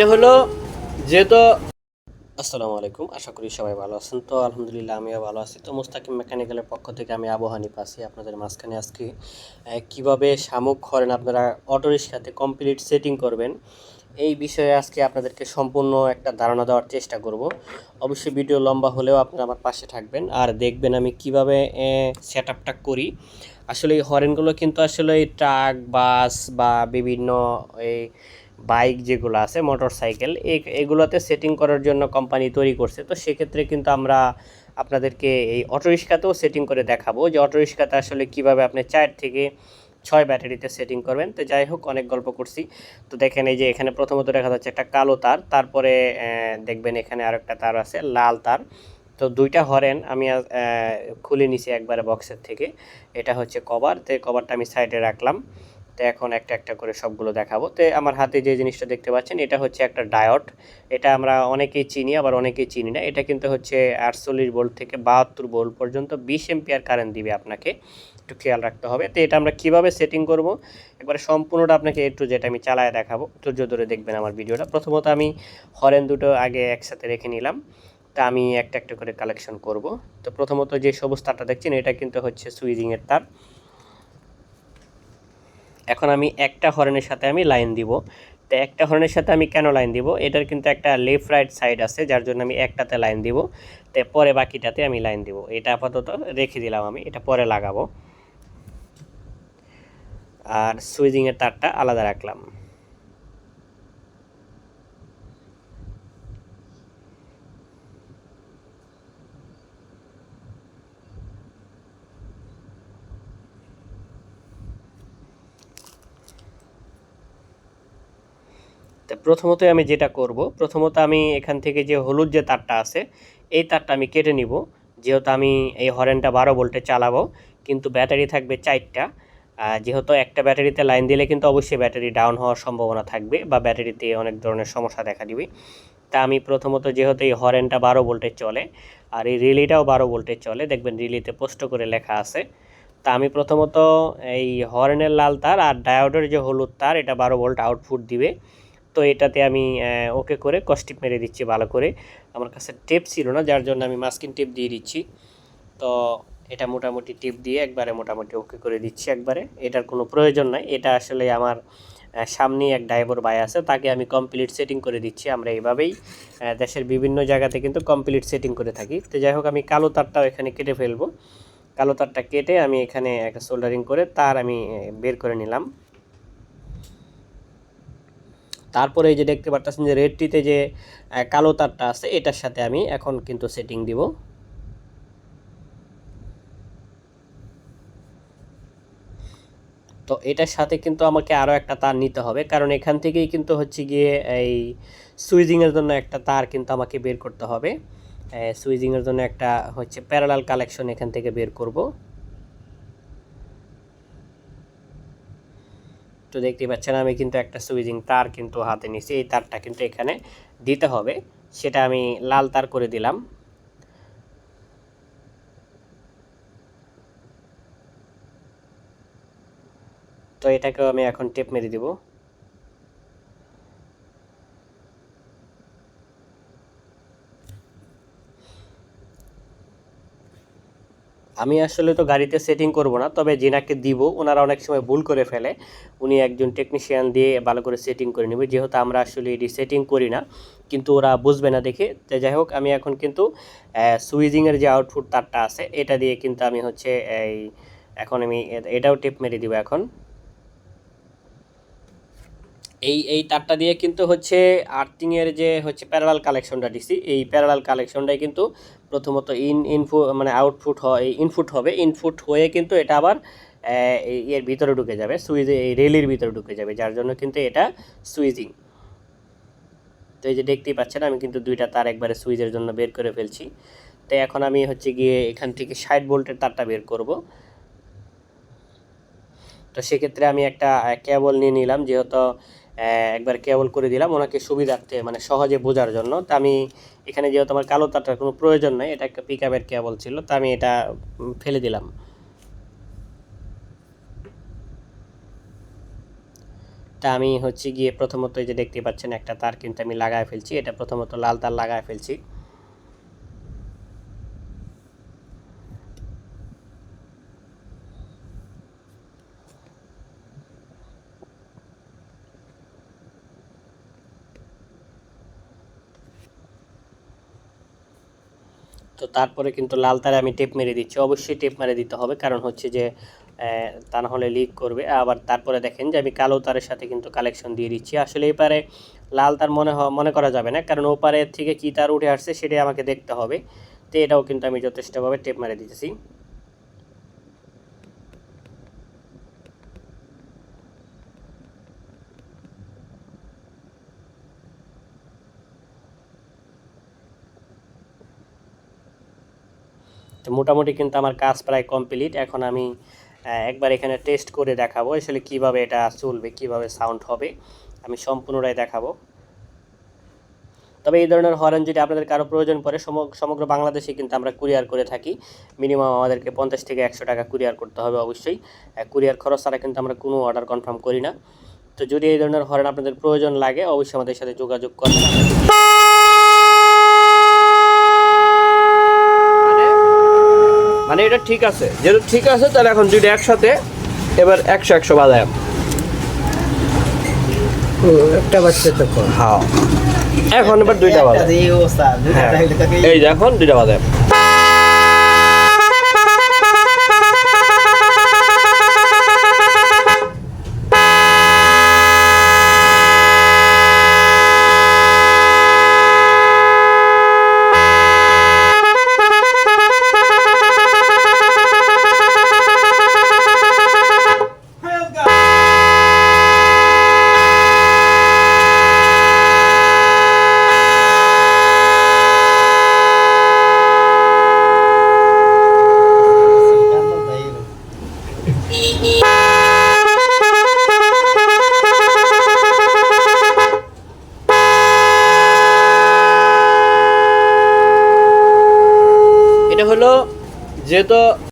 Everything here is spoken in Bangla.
এটা হলো যেহেতু আসসালামু আলাইকুম, আশা করি সবাই ভালো আছেন। তো আলহামদুলিল্লাহ আমিও ভালো আছি। তো মুস্তাকিম মেকানিক্যালের পক্ষ থেকে আমি আবহানি পাচ্ছি আপনাদের মাঝখানে আজকে। কীভাবে শামুক খরেন আপনারা অটোরিক্সাতে কমপ্লিট সেটিং করবেন এই বিষয়ে আজকে আপনাদেরকে সম্পূর্ণ একটা ধারণা দেওয়ার চেষ্টা করব। অবশ্যই ভিডিও লম্বা হলেও আপনারা আমার পাশে থাকবেন। আর দেখবেন আমি কীভাবে সেট আপটা করি। আসলে এই হরেনগুলো কিন্তু আসলে এই ট্রাক, বাস বা বিভিন্ন এই বাইক যেগুলো আছে মোটর সাইকেল এগুলোতে সেটিং করার জন্য কোম্পানি তৈরি করছে। তো সেক্ষেত্রে কিন্তু আমরা আপনাদেরকে এই অটোরিক্সাতেও সেটিং করে দেখাবো যে অটোরিক্সাতে আসলে কীভাবে আপনি চার থেকে ছয় ব্যাটারিতে সেটিং করবেন। তো যাই হোক, অনেক গল্প করছি। তো দেখেন এই যে এখানে প্রথমত দেখা যাচ্ছে একটা কালো তার, তারপরে দেখবেন এখানে আরেকটা তার আছে, লাল তার। তো দুইটা হরেন আমি খুলে নিছি একবারে বক্সের থেকে। এটা হচ্ছে কভার তো কভারটা আমি সাইডে রাখলাম। তো এখন একটা একটা করে সবগুলো দেখাবো। তো আমার হাতে যে জিনিসটা দেখতে পাচ্ছেন, এটা হচ্ছে একটা ডায়ট এটা আমরা অনেকেই চিনি, আবার অনেকেই চিনি না। এটা কিন্তু হচ্ছে আটচল্লিশ ভোল্ট থেকে বাহাত্তর ভোল্ট পর্যন্ত বিশ এম্পিয়ার কারেন্ট দিবে আপনাকে। একটু খেয়াল রাখতে হবে। তো এটা আমরা কীভাবে সেটিং করব? একবারে সম্পূর্ণটা আপনাকে একটু যেটা আমি চালায় দেখাবো। ধৈর্য ধরে দেখবেন আমার ভিডিওটা। প্রথমত আমি হরেন দুটো আগে একসাথে রেখে নিলাম। তা আমি একটা একটা করে কালেকশন করব। তো প্রথমত যে সবুজ তারটা দেখছেন, এটা কিন্তু হচ্ছে সুইজিংয়ের তার। এখন আমি একটা হর্নের সাথে আমি লাইন দিব। তো একটা হর্নের সাথে আমি কেন লাইন দিব? এটার কিন্তু একটা লেফট রাইট সাইড আছে, যার জন্য আমি একটাতে লাইন দিব। তো পরে বাকিটাতে আমি লাইন দিব। এটা আপাতত রেখে দিলাম আমি। এটা পরে লাগাবো। আর সুইজিংয়ের তারটা আলাদা রাখলাম। প্রথমত আমি যেটা করব, প্রথমত আমি এখান থেকে যে হলুদ যে তারটা আছে, এই তারটা আমি কেটে নিব। যেহেতু আমি এই হরেনটা বারো ভোল্টে চালাবো, কিন্তু ব্যাটারি থাকবে চারটা। যেহেতু একটা ব্যাটারিতে লাইন দিলে কিন্তু অবশ্যই ব্যাটারি ডাউন হওয়ার সম্ভাবনা থাকবে বা ব্যাটারিতে অনেক ধরনের সমস্যা দেখা দিবে। তা আমি প্রথমত যেহেতু এই হরেনটা বারো ভোল্টে চলে আর এই রিলিটাও বারো ভোল্টে চলে, দেখবেন রিলিতে পোস্ট করে লেখা আছে। তা আমি প্রথমত এই হর্নের লাল তার আর ডায়োডের যে হলুদ তার, এটা বারো ভোল্ট আউটপুট দিবে। তো এটাতে আমি ওকে করে কস্টিপ মেরে দিচ্ছি ভালো করে। আমার কাছে টেপ ছিল না, যার জন্য আমি মাস্কিন টেপ দিয়ে দিচ্ছি। তো এটা মোটামুটি টিপ দিয়ে একবারে মোটামুটি ওকে করে দিচ্ছি একবারে। এটার কোনো প্রয়োজন নাই। এটা আসলে আমার সামনেই এক ড্রাইভার ভাই আছে, তাকে আমি কমপ্লিট সেটিং করে দিচ্ছি। আমরা এইভাবেই দেশের বিভিন্ন জায়গাতে কিন্তু কমপ্লিট সেটিং করে থাকি। তো যাই হোক, আমি কালো তারটাও এখানে কেটে ফেলব। কালো তারটা কেটে আমি এখানে একটা সোল্ডারিং করে তার আমি বের করে নিলাম। তারপরে এই যে দেখতে পারতেছেন যে রেডটিতে যে কালো তারটা আছে, এটার সাথে আমি এখন কিন্তু সেটিং দিব। তো এটার সাথে কিন্তু আমাকে আরও একটা তার নিতে হবে। কারণ এখান থেকেই কিন্তু হচ্ছে গিয়ে এই সুইজিংয়ের জন্য একটা তার কিন্তু আমাকে বের করতে হবে। সুইজিংয়ের জন্য একটা হচ্ছে প্যারালাল কালেকশন এখান থেকে বের করব। তো দেখতে পাচ্ছেন, আমি কিন্তু একটা সুইজিং তার কিন্তু হাতে নিছি এই তারটা কিন্তু এখানে দিতে হবে। সেটা আমি লাল তার করে দিলাম। তো এটাকেও আমি এখন টেপ মেরে দিব। আমি আসলে তো গাড়িতে সেটিং করব না, তবে যেনাকে দিব, ওনারা অনেক সময় ভুল করে ফেলে। উনি একজন টেকনিশিয়ান দিয়ে ভালো করে সেটিং করে নেবে, যেহেতু আমরা আসলে এটি সেটিং করি না, কিন্তু ওরা বুঝবে না দেখে। তো যাই হোক, আমি এখন কিন্তু সুইজিংয়ের যে আউটপুট তারটা আছে, এটা দিয়ে কিন্তু আমি হচ্ছে এই, এখন আমি এটাও টেপ মেরে দিব এখন। এই এই তারটা দিয়ে কিন্তু হচ্ছে আর্থিংয়ের যে হচ্ছে প্যারালাল কালেকশনটা দিছি এই প্যারালাল কালেকশনটাই কিন্তু প্রথমত ইন ইনফু মানে আউটপুট হয় ইনপুট হবে। ইনপুট হয়ে কিন্তু এটা আবার এর ভিতরে ঢুকে যাবে সুইচ এই রেলির ভিতরে ঢুকে যাবে, যার জন্য কিন্তু এটা সুইজিং। তো এই যে দেখতেই পাচ্ছেন, আমি কিন্তু দুইটা তার একবারে সুইচের জন্য বের করে ফেলছি। তো এখন আমি হচ্ছে গিয়ে এখান থেকে ষাট ভোল্টের তারটা বের করব। তো সেক্ষেত্রে আমি একটা কেবল নিয়ে নিলাম, যেহেতু একবার কেবল করে দিলাম। ওনাকে সুবিধার্থে মানে সহজে বোঝার জন্য। তা আমি এখানে যেহেতু আমার কালো তারটার কোনো প্রয়োজন নাই, এটা একটা পিক আপের কেবল ছিল, তা আমি এটা ফেলে দিলাম। তা আমি হচ্ছে গিয়ে প্রথমত এই যে দেখতে পাচ্ছেন একটা তার কিন্তু আমি লাগায় ফেলছি, এটা প্রথমত লাল তার লাগায় ফেলছি। তো তারপরে কিন্তু লাল তারে আমি টেপ মেরে দিচ্ছি। অবশ্যই টেপ মেরে দিতে হবে। কারণ হচ্ছে যে তা না হলে লিক করবে। আবার তারপরে দেখেন যে, আমি কালো তারের সাথে কিন্তু কালেকশন দিয়ে দিচ্ছি। আসলে এপারে লাল তার মনে মনে করা যাবে না। কারণ ওপারের থেকে কী তার উঠে আসছে, সেটাই আমাকে দেখতে হবে। তো এটাও কিন্তু আমি যথেষ্টভাবে টেপ মেরে দিতেছি। তো মোটামুটি কিন্তু আমার কাজ প্রায় কমপ্লিট। এখন আমি একবার এখানে টেস্ট করে দেখাবো আসলে কীভাবে এটা চলবে, কীভাবে সাউন্ড হবে। আমি সম্পূর্ণটাই দেখাবো। তবে এই ধরনের হরেন যদি আপনাদের কারও প্রয়োজন পড়ে সম- সমগ্র বাংলাদেশে কিন্তু আমরা কুরিয়ার করে থাকি। মিনিমাম আমাদেরকে পঞ্চাশ থেকে একশো টাকা কুরিয়ার করতে হবে অবশ্যই। কুরিয়ার খরচ ছাড়া কিন্তু আমরা কোনো অর্ডার কনফার্ম করি না। তো যদি এই ধরনের হরেন আপনাদের প্রয়োজন লাগে, অবশ্যই আমাদের সাথে যোগাযোগ করবেন আমরা কিন্তু- মানে এটা ঠিক আছে। যেহেতু ঠিক আছে তাহলে এখন দুইটা একসাথে এবার একশো একশো বাজায়। একটা বাচ্চা তো হ্যাঁ। এখন এবার দুইটা বাজায়। এই অবস্থা দুইটা হ্যাঁ। এই যে এখন দুইটা বাজায়। এটা হলো যেহেতু